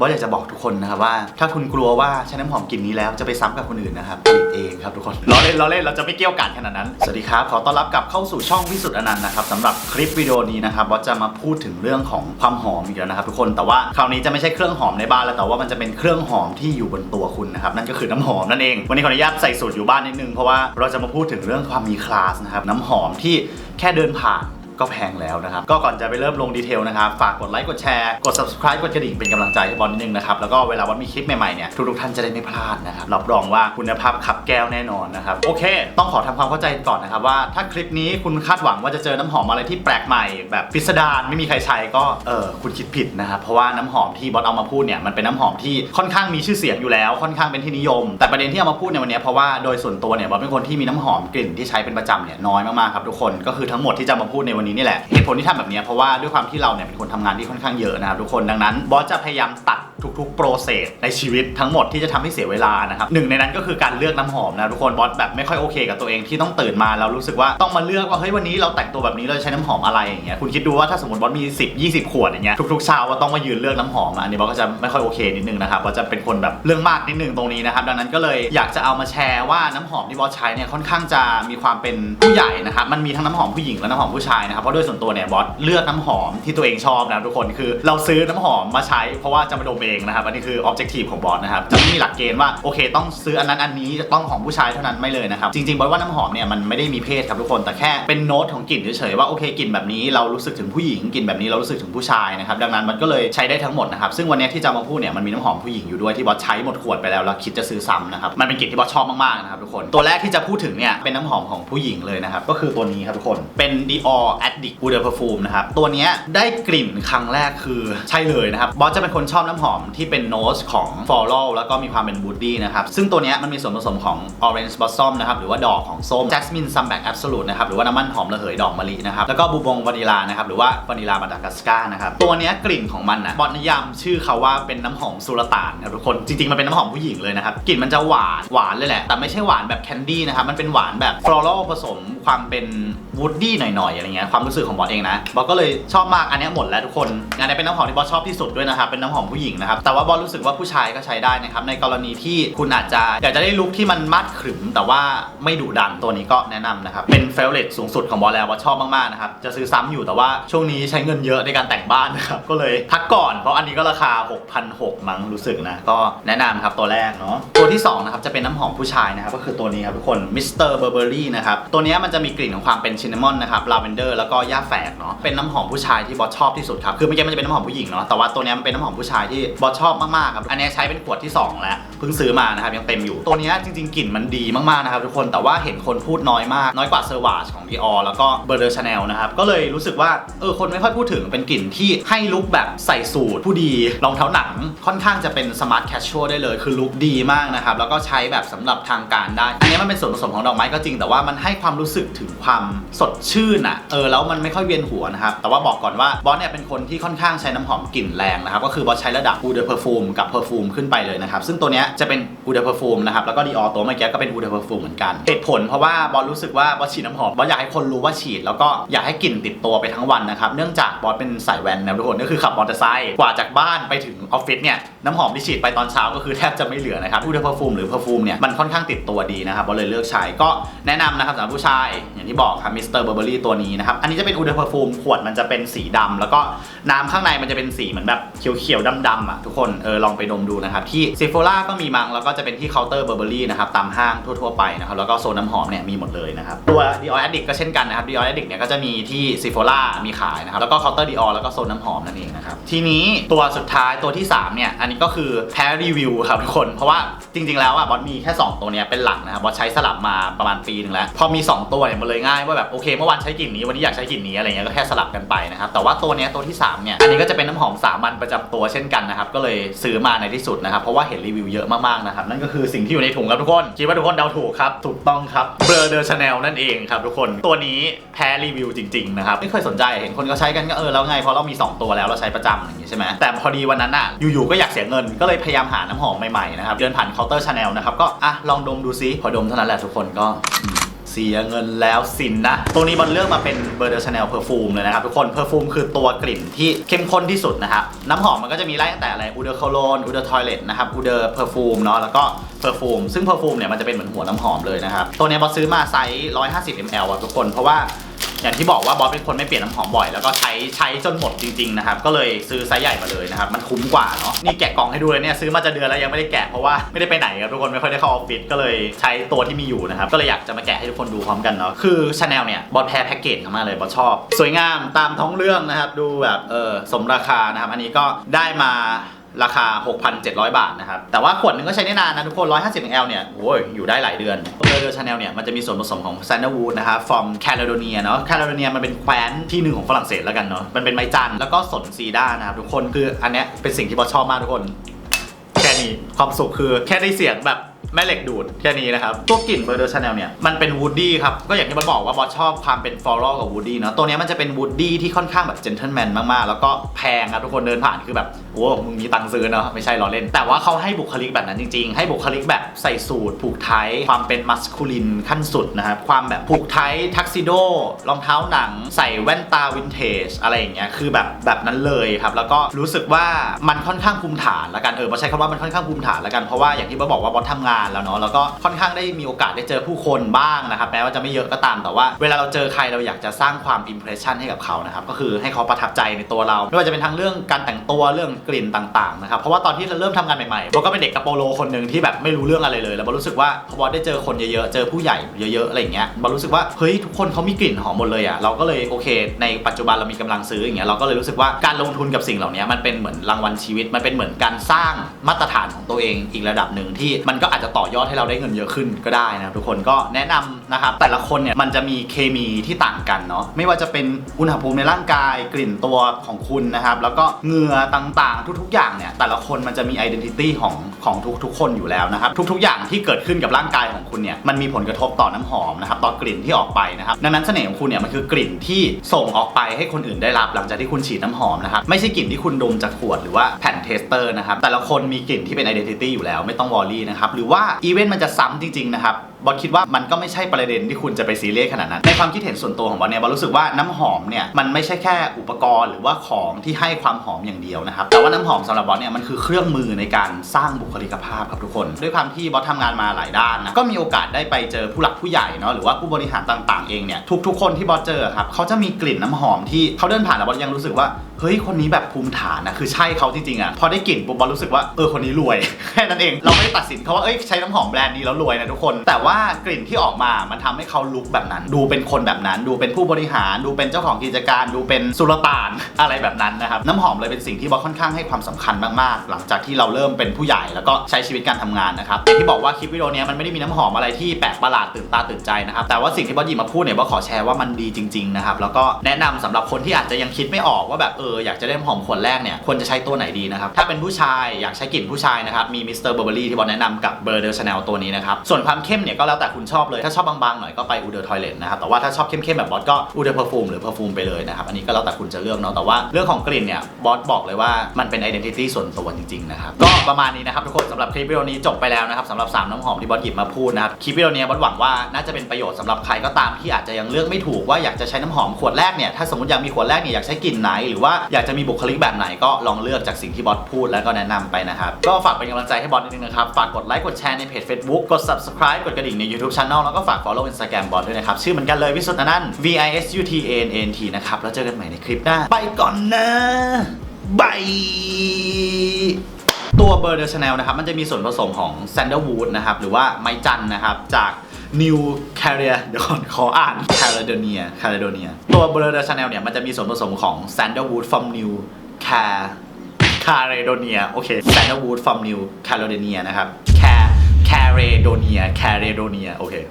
บอสอยากจะบอกทุกคนนะครับว่า ถ้าคุณกลัวว่าใช้น้ำหอมกลิ่นนี้แล้วจะไปซ้ำกับคนอื่นนะครับผลิตเองครับทุกคนล้อเล่นล้อเล่นเราจะไม่เกี่ยวกันขนาดนั้น สวัสดีครับ ขอต้อนรับกลับเข้าสู่ช่องวิสุทธ์อนันต์นะครับสำหรับคลิปวิดีโอนี้นะครับบอสจะมาพูดถึงเรื่องของความหอมอีกแล้วนะครับทุกคนแต่ว่าคราวนี้จะไม่ใช่เครื่องหอมในบ้านแล้วแต่ว่ามันจะเป็นเครื่องหอมที่อยู่บนตัวคุณนะครับนั่นก็คือน้ำหอมนั่นเองวันนี้ขออนุญาตใส่สูตรอยู่บ้านนิดนึงเพราะว่าเราจะมาพูดถึงเรื่องความมีคลาสนะครับน้ำหอมที่แค่เดินผ่าน ก็แพงแล้วนะครับ ก็ก่อนจะไปเริ่มลงดีเทลนะครับ ฝากกดไลค์กดแชร์กด subscribe กดกระดิ่งเป็นกำลังใจให้บอลนิดนึงนะครับ แล้วก็เวลาวันมีคลิปใหม่ๆเนี่ยทุกๆท่านจะได้ไม่พลาดนะครับรับรองว่าคุณภาพขับแก้วแน่นอนนะครับโอเค ต้องขอทำความเข้าใจก่อนนะครับว่าถ้าคลิปนี้คุณคาดหวังว่าจะเจอน้ำหอมอะไรที่แปลกใหม่ แบบพิสดารไม่มีใครใช้ก็เออคุณคิดผิดนะครับเพราะว่าน้ำหอมที่บอสเอามาพูดเนี่ยมันเป็นน้ำหอมที่ค่อนข้างมีชื่อเสียงอยู่แล้วค่อนข้างเป็นที่นิยม แต่ประเด็นที่เอามาพูดในวันนี้เพราะว่าโดยส่วนตัวเนี่ยบอสเป็นคนที่มีน้ำหอมกลิ่นที่ใช้เป็นประจำเนี่ยน้อยมากๆครับทุกคนก็คือทั้งหมดที่จะมาพูดในวันนี้นี่แหละเหตุผลที่ทำแบบนี้เพราะว่าด้วยความที่เราเนี่ยเป็นคนทำงานที่ค่อนข้างเยอะนะครับทุกคนดังนั้นบอสจะพยายามตัด ทุกๆ โปรเซสในชีวิตทั้งหมดที่จะทำให้เสียเวลานะครับหนึ่งในนั้นก็คือการเลือกน้ำหอมนะทุกคนบอสแบบไม่ค่อยโอเคกับตัวเองที่ต้องตื่นมาแล้วรู้สึกว่าต้องมาเลือกว่าเฮ้ยวันนี้เราแต่งตัวแบบนี้เราจะใช้น้ำหอมอะไรอย่างเงี้ยคุณคิดดูว่าถ้าสมมติบอสมี 10 20 ขวดอย่างเงี้ยทุกๆเช้าว่าต้องมายืนเลือกน้ำหอมอันนี้บอสก็จะไม่ค่อยโอเคนิดนึงนะครับบอสจะเป็นคนแบบเรื่องมากนิดนึงตรงนี้นะครับดังนั้นก็เลยอยากจะเอามาแชร์ว่าน้ำหอมที่บอสใช้เนี่ยค่อนข้างจะมีความเป็นผู้ใหญ่นะครับมันมีทั้งน้ำหอมผู้หญิงและน้ำหอมผู้ชายนะครับเพราะโดยส่วนตัวเนี่ยบอสเลือกน้ำหอมที่ตัวเองชอบนะทุกคนคือเราซื้อน้ำหอมมาใช้เพราะว่าจะมาดมเองนะครับอันนี้คือ objective ของบอสนะครับจะไม่มีหลักเกณฑ์ว่าโอเคต้องซื้ออันนั้นอันนี้ต้องของผู้ชายเท่านั้นไม่เลยนะครับจริงๆบอสว่าน้ำหอมเนี่ยมันไม่ได้มีเพศครับทุกคนแต่แค่เป็นโน้ตของกลิ่นเฉยๆว่าโอเคกลิ่นแบบนี้เรารู้สึกถึงผู้หญิงกลิ่นแบบนี้เรารู้สึกถึงผู้ชายนะครับดังนั้นมันก็เลยใช้ได้ทั้งหมดนะครับซึ่งวันนี้ที่จะมาพูดเนี่ยมันมีน้ำหอมผู้หญิงอยู่ด้วยที่บอสใช้หมดขวดไปแล้วแล้วคิดจะซื้อซ้ำนะครับมันเป็นกลิ่นที่บอสชอบมากๆนะครับทุกคนตัวแรกที่จะพูดถึงเนี่ยเป็นน้ำหอมของผู้หญิงเลยนะครับก็คือตัวนี้ครับทุกคนเป็น Dior Addict Wood Perfume นะครับตัวนี้ได้กลิ่นครั้งแรกคือใช่เลยนะครับบอสจะเป็นคนชอบน้ำหอมที่เป็นโน้ตของ Floral แล้วก็มีความเป็น Woody นะครับ ซึ่งตัวนี้มันมีส่วนผสมของ Orange Blossom นะครับ หรือว่าดอกของส้ม Jasmine Sunback Absolute นะครับ หรือว่าน้ำมันหอมระเหยดอกมะลินะครับ แล้วก็บูบงวานิลานะครับ หรือว่าวานิลามาดากัสการ์นะครับ ตัวนี้กลิ่นของมันนะบอสนิยามชื่อเขาว่าเป็นน้ำหอมสุลต่านครับทุกคน จริงๆ มันเป็นน้ำหอมผู้หญิงเลยนะครับ กลิ่นมันจะหวาน หวานเลยแหละ แต่ไม่ใช่หวานแบบแคนดี้นะครับ มันเป็นหวานแบบ floral ผสมความเป็น woody หน่อยๆอะไรเงี้ยความรู้สึกของบอสเองนะบอสก็เลยชอบมากอันนี้หมดแล้วทุกคนอันนี้เป็นน้ำหอมที่บอสชอบที่สุดด้วยนะครับเป็นน้ำหอมผู้หญิงนะครับ แต่ว่าบอสรู้สึกว่าผู้ชายก็ใช้ได้นะครับ ในกรณีที่คุณอาจจะอยากจะได้ลุคที่มันมัดขรึม แต่ว่าไม่ดุดันตัวนี้ก็แนะนำนะครับ เป็นเฟลเวอร์สูงสุดของบอสแล้วบอสชอบมากๆนะครับ จะซื้อซ้ำอยู่แต่ว่าช่วงนี้ใช้เงินเยอะในการแต่งบ้านนะครับ ก็เลยพักก่อนเพราะอันนี้ก็ราคา 6,600มั้งรู้สึกนะ ก็แนะนำครับตัวแรกเนาะ ตัวที่สองนะครับจะเป็นน้ำหอมผู้ชายนะครับก็คือตัวนี้ครับทุกคนมิสเตอร์เบอร์เบอรี่นะครับตัวนี้มันจะมีกลิ่นของความเป็นชินนามอนนะครับลาเวนเดอร์แล้วก็หญ้าแฝกเนาะเป็นน้ำหอมผู้ชายที่บอสชอบที่สุดครับคือเมื่อกี้มันจะเป็นน้ำหอมผู้หญิงเนาะแต่ว่าตัวนี้มันเป็นน้ำหอมผู้ชายที่บอสชอบมากๆครับ อันนี้ใช้เป็นขวดที่สองแล้วเพิ่งซื้อมานะครับยังเต็มอยู่ ตัวนี้จริงๆกลิ่นมันดีมากๆนะครับทุกคน แต่ว่าเห็นคนพูดน้อยมาก น้อยกว่าเซอร์วาชของ Dior แล้วก็เบอร์เดอร์ชาแนลนะครับ ก็เลยรู้สึกว่าเออคนไม่ค่อยพูดถึงเป็นกลิ่นที่ให้ลุคแบบใส่สูทผู้ดีรองเท้าหนังค่อนข้างจะเป็นสมาร์ทแคชชวลได้เลย คือลุคดีมากนะครับ แล้วก็ใช้แบบสำหรับทางการได้ อันนี้มันเป็นส่วนผสมของดอกไม้ก็จริง แต่ว่ามันให้ความรู้สึกถึงความสดชื่นอะเออแล้วมันไม่ค่อยเวียนหัวนะครับแต่ว่าบอกก่อนว่าบอสเนี่ยเป็นคนที่ค่อนข้างใช้น้ำหอมกลิ่นแรงนะครับก็คือบอสใช้ระดับูเดอร์เพอร์ฟูมกับเพอร์ฟูมขึ้นไปเลยนะครับ ซึ่งตัวเนี้ยจะเป็นอูเดอร์เพอร์ฟูมนะครับ แล้วก็ Dior ตัวเมื่อกี้ก็เป็นอูเดอร์เพอร์ฟูมเหมือนกันเหตุผลเพราะว่าบอสรู้สึกว่าบอลฉีดน้ำหอมบอลอยากให้คนรู้ว่าฉีด แล้วก็อยากให้กลิ่นติดตัวไปทั้งวันนะครับ เนื่องจากบอลเป็นสายแวนนะทุกคนก็คือขับมอเตอร์ไซค์กว่าจากบ้านไปถึงออฟฟิศเนี่ยน้ำหอมที่ฉีดไปตอนเช้าก็คือแทบจะไม่เหลือนะครับ Eau de Perfume หรือ Perfume เนี่ยมันค่อนข้างติดตัวดีนะครับบอสเลยเลือกใช้ก็แนะนำนะครับสำหรับผู้ชายอย่างที่บอกครับมิสเตอร์เบอร์เบอรี่ตัวนี้นะครับอันนี้จะเป็น Eau de Perfume ขวดมันจะเป็นสีดำแล้วก็น้ำข้างในมันจะเป็นสีเหมือนแบบเขียวๆดำๆอะทุกคนเออลองไปดมดูนะครับที่เซฟ h ล่าก็มีมั้งแล้วก็จะเป็นที่เคาน์เตอร์เบอร์เบอรี่นะครับตามห้างทั่วๆไปนะครับแล้วก็โซนน้ำหอมเนี่ยมีหมดเลยนะครับตัว Dior Addict ก็เช่นกันนะครับ Dior Addict เนี่ยก็จะมีที่เซฟล่ามีขายนะครับแล้วก็เคาน์เตอร์ Dior แล้วก็โซนน้ำหอมนั่นเองนะครับทีนี้ตัวสุดท้ายตัวที่สามเนี่ยอันนี้ก็คือแพ้รีวิวครับทุกคน เพราะว่าจริง ๆ แล้วอะบอสมีแค่สองตัวเนี้ยเป็นหลักนะครับบอสใช้สลับมาประมาณปีหนึ่งแล้ว พอมีสองตัวเนี่ยมันเลยง่ายว่าแบบโอเคเมื่อวานใช้กลิ่นนี้วันนี้อยากใช้กลิ่นนี้อะไรเงี้ยก็แค่สลับกันไปนะครับแต่ว่าตัวเนี้ยตัวที่สามเนี่ยอันนี้ก็จะเป็นน้ำหอมสามัญประจำตัวเช่นกันนะครับก็เลยซื้อมาในที่สุดนะครับเพราะว่าเห็นรีวิวเยอะมากๆนะครับนั่นก็คือสิ่งที่อยู่ในถุงครับทุกคนคิดว่าทุกคนเดาถูกครับถูกต้องครับเบอร์เดอร์ชาแนลนั่นเองครับทุกคนตัวนี้แพ้รีวิวจริงๆนะครับไม่เคยสนใจเห็นคนก็ใช้กันก็เออแล้วไงเพราะเรามีสองตัวแล้วเราใช้ประจำอย่างงี้ใช่ไหมแต่พอดีวันนั้นอะอยู่ๆก็อยากเสียเงิน ก็เลยพยายามหาน้ำหอมใหม่ๆนะครับเดินผ่านเคาน์เตอร์ชาแนลนะครับก็อะลองดมดูซิพอดมเท่านั้นแหละทุกคนก็เสียเงินแล้วสินนะ ตัวนี้บอลเลือกมาเป็นเบอร์เดอร์ชาแนลเพอร์ฟูมเลยนะครับ ทุกคนเพอร์ฟูมคือตัวกลิ่นที่เข้มข้นที่สุดนะครับ น้ำหอมมันก็จะมีไล่ตั้งแต่อะไรอูเดอร์โคโลนอูเดอร์ทอยเลตนะครับอูเดอร์เพอร์ฟูมเนาะแล้วก็เพอร์ฟูมซึ่งเพอร์ฟูมเนี่ยมันจะเป็นเหมือนหัวน้ำหอมเลยนะครับ ตัวนี้บอสซื้อมาไซส์ 150 ml อะทุกคนเพราะว่า อย่างที่บอกว่าบอสเป็นคนไม่เปลี่ยนน้ำหอมบ่อยแล้วก็ใช้ใช้จนหมดจริงๆนะครับก็เลยซื้อไซส์ใหญ่มาเลยนะครับมันคุ้มกว่าเนาะนี่แกะกล่องให้ดูเลยเนี่ยซื้อมาจะเดือนแล้วยังไม่ได้แกะเพราะว่าไม่ได้ไปไหนครับทุกคนไม่ค่อยได้เข้าออฟฟิศก็เลยใช้ตัวที่มีอยู่นะครับก็เลยอยากจะมาแกะให้ทุกคนดูพร้อมกันเนาะคือชาแนลเนี่ยบอสแพ้แพ็กเกจมากเลยบอสชอบ สวยงามตามท้องเรื่องนะครับดูแบบเออสมราคานะครับอันนี้ก็ได้มา ราคา 6,700 บาทนะครับ แต่ว่าขวดหนึงก็ใช้ได้นานนะทุกคน 150 ml เนี่ยโอ้ยอยู่ได้หลายเดือนเบอร์เดอร์ชาแนลเนี่ยมันจะมีส่วนผสมของซานดาวูดนะครับ from Caledonia เนาะแครโลเนียมันเป็นแคว้นที่หนึ่งของฝรั่งเศสแล้วกันเนาะมันเป็นไม้จันทร์แล้วก็สนซีด้านะครับทุกคนคืออันเนี้ยเป็นสิ่งที่บอชอบมากทุกคนแค่นี้ความสุขคือแค่ได้เสียงแบบ แม่เหล็กดูดแค่นี้นะครับ ตัวกลิ่นเบอร์เดอร์ชาแนลเนี่ยมันเป็นวูดดี้ครับ ก็อย่างที่บอสบอกว่าบอสชอบความเป็นฟลอรัลกับวูดดี้เนาะตัวเนี้ยมันจะเป็นวูดดี้ที่ค่อนข้างแบบเจนเทลแมนมากๆ แล้วก็แพงครับทุกคนเดินผ่านคือแบบโอ้มึงมีตังค์ซื้อเนาะไม่ใช่ล้อเล่น แต่ว่าเขาให้บุคลิกแบบนั้นจริง ๆ ให้บุคลิกแบบใส่สูทผูกไทยความเป็นมัสคูลินขั้นสุดนะครับความแบบผูกไทยทักซิโดรองเท้าหนัง ใส่แว่นตาวินเทจอะไรอย่างเงี้ยคือแบบแบบนั้นเลยครับแล้วก็รู้สึกว่ามันค่อนข้างภูมิฐานละกันเออมาใช้คำว่ามันค่อนข้างภูมิฐานละกันเพราะว่าอย่างที่บอสบอกว่าบอสทำงานแล้วเนาะแล้วก็ค่อนข้างได้มีโอกาสได้เจอผู้คนบ้างนะครับแม้ว่าจะไม่เยอะก็ตามแต่ว่า เวลาเราเจอใครเราอยากจะสร้างความอิมเพรสชันให้กับเขานะครับก็คือให้เขาประทับใจในตัวเรา ไม่ว่าจะเป็นทั้งเรื่องการแต่งตัวเรื่องกลิ่นต่างๆนะครับเพราะว่าตอนที่เราเริ่มทำงานใหม่ๆบอสก็เป็นเด็กกระโปโลคนหนึ่งที่แบบไม่รู้เรื่องอะไรเลย แล้วบอสรู้สึกว่าพอบอได้เจอคนเยอะๆเจอผู้ใหญ่เยอะๆอะไรอย่างเงี้ยบอสรู้สึกว่าเฮ้ยทุกคนเขามีกลิ่นหอมหมดเลยอะเราก็เลยโอเค ในปัจจุบันเรามีกำลังซื้ออย่างเงี้ยเราก็เลยรู้สึกว่าการลงทุนกับสิ่งเหล่านี้มันเป็นเหมือนรางวัลชีวิตมันเป็นเหมือนการสร้างมาตรฐานของตัวเองอีกระดับหนึ่งที่มันก็อาจจะต่อยอดให้เราได้เงินเยอะขึ้นก็ได้นะทุกคนก็แนะนำนะครับแต่ละคนเนี่ยมันจะมีเคมีที่ต่างกันเนาะไม่ว่าจะเป็นอุณหภูมิในร่างกายกลิ่นตัวของคุณนะครับ แล้วก็เหงื่อต่างๆ ทุกๆ อย่างเนี่ยแต่ละคนมันจะมี identity ของของทุกๆ คนอยู่แล้วนะครับทุกๆ อย่างที่เกิดขึ้นกับร่างกายของคุณเนี่ยมันมีผลกระทบต่อน้ำหอมนะครับต่อกลิ่นที่ออกไปนะครับดังนั้นเสน่ห์ของคุณเนี่ยมันคือกลิ่นที่ส่งออกไปให้คนอื่นได้รับหลังจากที่คุณฉีดน้ำหอมนะครับไม่ใช่กลิ่นที่คุณดมจากขวดหรือว่าแผ่นเทสเตอร์นะครับแต่ละคนมีกลิ่นที่เป็น identity อยู่แล้วไม่ต้องวอรี่นะครับหรือว่าาอีเวนต์มันจะซ้ำจริงๆนะครับบอลคิดว่ามันก็ไม่ใช่ประเด็นที่คุณจะไปซีเรียสขนาดนั้น ในความคิดเห็นส่วนตัวของบอลเนี่ยบอลรู้สึกว่าน้ำหอมเนี่ยมันไม่ใช่แค่อุปกรณ์หรือว่าของที่ให้ความหอมอย่างเดียวนะครับ แต่ว่าน้ำหอมสำหรับบอลเนี่ยมันคือเครื่องมือในการสร้างบุคลิกภาพครับทุกคน ด้วยความที่บอลทำงานมาหลายด้านนะก็มีโอกาสได้ไปเจอผู้หลักผู้ใหญ่เนาะหรือว่าผู้บริหารต่างๆเองเนี่ยทุกๆคนที่บอลเจอครับเขาจะมีกลิ่นน้ำหอมที่เขาเดินผ่านแล้วบอลยังรู้สึกว่า เฮ้ยคนนี้แบบภูมิฐานนะคือใช่เขาจริงๆอะพอได้กลิ่นปุ๊บบอลรู้สึกว่าเออคนนี้รวย แค่นั้นเอง เราไม่ได้ตัดสินเขาว่าเอ้ยใช้น้ำหอมแบรนด์นี้แล้วรวยนะทุกคน แต่ว่ากลิ่นที่ออกมามันทำให้เขาลุกแบบนั้น ดูเป็นคนแบบนั้น ดูเป็นผู้บริหาร ดูเป็นเจ้าของกิจการ ดูเป็นสุลต่านอะไรแบบนั้นนะครับน้ำหอมเลยเป็นสิ่งที่บอลค่อนข้างให้ความสำคัญมากๆ หลังจากที่เราเริ่มเป็นผู้ใหญ่แล้วก็ใช้ชีวิตการทำงานนะครับอย่างที่บอกว่าคลิปวิดีโอนี้มันไม่ได้มีน้ำหอมอะไรที่แปลกประหลาดตื่นตาตื่นใจนะครับแต่ว่าสิ่งที่บอสหยิบมาพูดเนี่ยบอสขอแชร์ว่ามันดีจริงๆนะครับแล้วก็แนะนำสำหรับคนที่อาจจะยังคิดไม่ออกว่าแบบเอออยากจะได้น้ำหอมขวดแรกเนี่ยควรจะใช้ตัวไหนดีนะครับ ถ้าเป็นผู้ชายอยากใช้กลิ่นผู้ชายนะครับ มีมิสเตอร์เบอร์เบอรี่ที่บอสแนะนำกับเบอร์เดอร์ชาแนลตัวนี้นะครับ ส่วนความเข้มเนี่ยก็แล้วแต่คุณชอบเลย ถ้าชอบบางๆหน่อยก็ไปอูเดอร์ทอยเลทนะครับแต่ว่าถ้าชอบเข้มๆแบบบอสก็อูเดอร์เพอร์ฟูมหรือเพอร์ฟูมไปเลยนะครับอันนี้ก็แล้วแต่คุณจะเลือกเนาะแต่ว่าเรื่องของกลิ่นเนี่ยบอสบอกเลยว่ามันเป็น identity ส่วนตัวจริงๆนะครับก็ประมาณนี้นะครับทุกคนสำหรับคลิปวิดีโอนี้จบไปแล้วนะครับสำหรับสามน้ำหอมที่บอสหยิบมาพูดนะครับคลิปวิดีโอนี้บอสหวังว่าน่าจะเป็นประโยชน์สำหรับใครก็ตามที่อาจจะยังเลือกไม่ถูกว่าอยากจะใช้น้ำหอมขวดแรกเนี่ยถ้าสมมติอยากมีขวดแรกเนี่ยอยากใช้กลิ่นไหนหรือว่าอยากจะมีบุคลิกแบบไหนก็ลองเลือกจากสิ่งที่บอสพูดแล้วก็แนะนำไปนะครับ ก็ฝากเป็นกำลังใจให้บอสนิดนึงนะครับ ฝากกดไลค์กดแชร์ในเพจ Facebook กด subscribe กดกระดิ่งใน YouTube Channel แล้วก็ฝาก follow Instagram บอสด้วยนะครับ ชื่อเหมือนกันเลยวิสุทธ์นัน V I S U T A N N T นะครับแล้วเจอกันใหม่ในคลิปหน้าไปก่อนนะบาย ตัวเบอร์เดอร์ชาแนลนะครับ มันจะมีส่วนผสมของแซนเดอร์วูดนะครับ หรือว่าไม้จันนะครับ จาก New c a เนียเดี๋ยวก่อขออ่านแคลิโดเนียแคลิโดเนียตัวเบอร์เดอร์ชาแนลเนี่ย มันจะมีส่วนผสมของ Sandalwood from New c a r คาเรโดเนียโอเคแซนด์วูดฟอร์มนิวคาโรเดเนียนะครับแคแคเรโดเนียแคเรโดเนียโอเค